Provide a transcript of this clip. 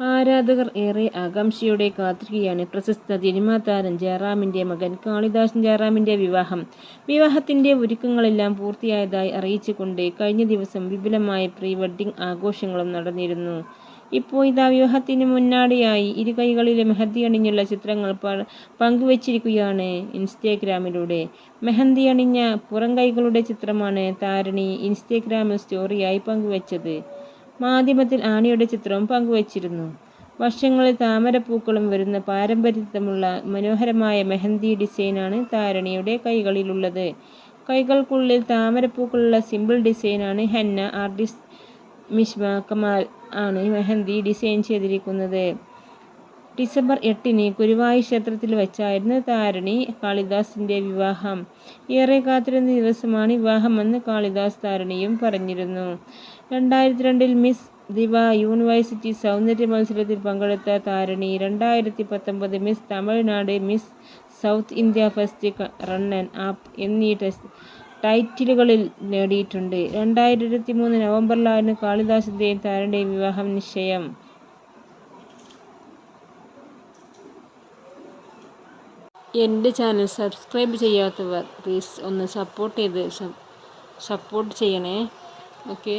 ആരാധകർ ഏറെ ആകാംക്ഷയോടെ കാത്തിരിക്കുകയാണ്. പ്രശസ്ത സിനിമാ താരം ജയറാമിന്റെ മകൻ കാളിദാസൻ ജയറാമിന്റെ വിവാഹം. വിവാഹത്തിന്റെ ഒരുക്കങ്ങളെല്ലാം പൂർത്തിയായതായി അറിയിച്ചുകൊണ്ട് കഴിഞ്ഞ ദിവസം വിപുലമായ പ്രീ വെഡ്ഡിംഗ് ആഘോഷങ്ങളും നടന്നിരുന്നു. ഇപ്പോൾ ഇതാ വിവാഹത്തിന് മുന്നാടിയായി ഇരു കൈകളിലെ മെഹന്തി അണിഞ്ഞുള്ള ചിത്രങ്ങൾ പങ്കുവച്ചിരിക്കുകയാണ് ഇൻസ്റ്റാഗ്രാമിലൂടെ. മെഹന്തി അണിഞ്ഞ പുറം കൈകളുടെ ചിത്രമാണ് താരണി ഇൻസ്റ്റാഗ്രാമിൽ സ്റ്റോറിയായി പങ്കുവച്ചത്. മാധ്യമത്തിൽ ആണിയുടെ ചിത്രവും പങ്കുവച്ചിരുന്നു. വർഷങ്ങളിൽ താമരപ്പൂക്കളും വരുന്ന പാരമ്പര്യമുള്ള മനോഹരമായ മെഹന്തി ഡിസൈനാണ് താരണിയുടെ കൈകളിലുള്ളത്. കൈകൾക്കുള്ളിൽ താമരപ്പൂക്കളുള്ള സിമ്പിൾ ഡിസൈനാണ് ഹെന്ന ആർട്ടിസ്റ്റ് മിഷ്മ കമാൽ ആണ് മെഹന്തി ഡിസൈൻ ചെയ്തിരിക്കുന്നത്. ഡിസംബർ എട്ടിന് ഗുരുവായൂർ ക്ഷേത്രത്തിൽ വെച്ചായിരുന്നു താരണി കാളിദാസിന്റെ വിവാഹം. ഏറെ കാത്തിരുന്ന ദിവസമാണ് വിവാഹമെന്ന് കാളിദാസ് താരണിയും പറഞ്ഞിരുന്നു. രണ്ടായിരത്തി രണ്ടിൽ മിസ് ദിവ യൂണിവേഴ്സിറ്റി സൗന്ദര്യ മത്സരത്തിൽ പങ്കെടുത്ത താരണി രണ്ടായിരത്തി പത്തൊമ്പത് miss Tamil Nadu miss south India first runner up എന്നീ ടൈറ്റിലുകളിൽ നേടിയിട്ടുണ്ട്. രണ്ടായിരത്തി മൂന്ന് നവംബറിലായിരുന്നു കാളിദാസിന്റെയും താരണിയുടെയും വിവാഹം നിശ്ചയം. എന്റെ ചാനൽ സബ്സ്ക്രൈബ് ചെയ്യാത്തവർ പ്ലീസ് ഒന്ന് സപ്പോർട്ട് ചെയ്ത് സപ്പോർട്ട് ചെയ്യണേ. ഓക്കെ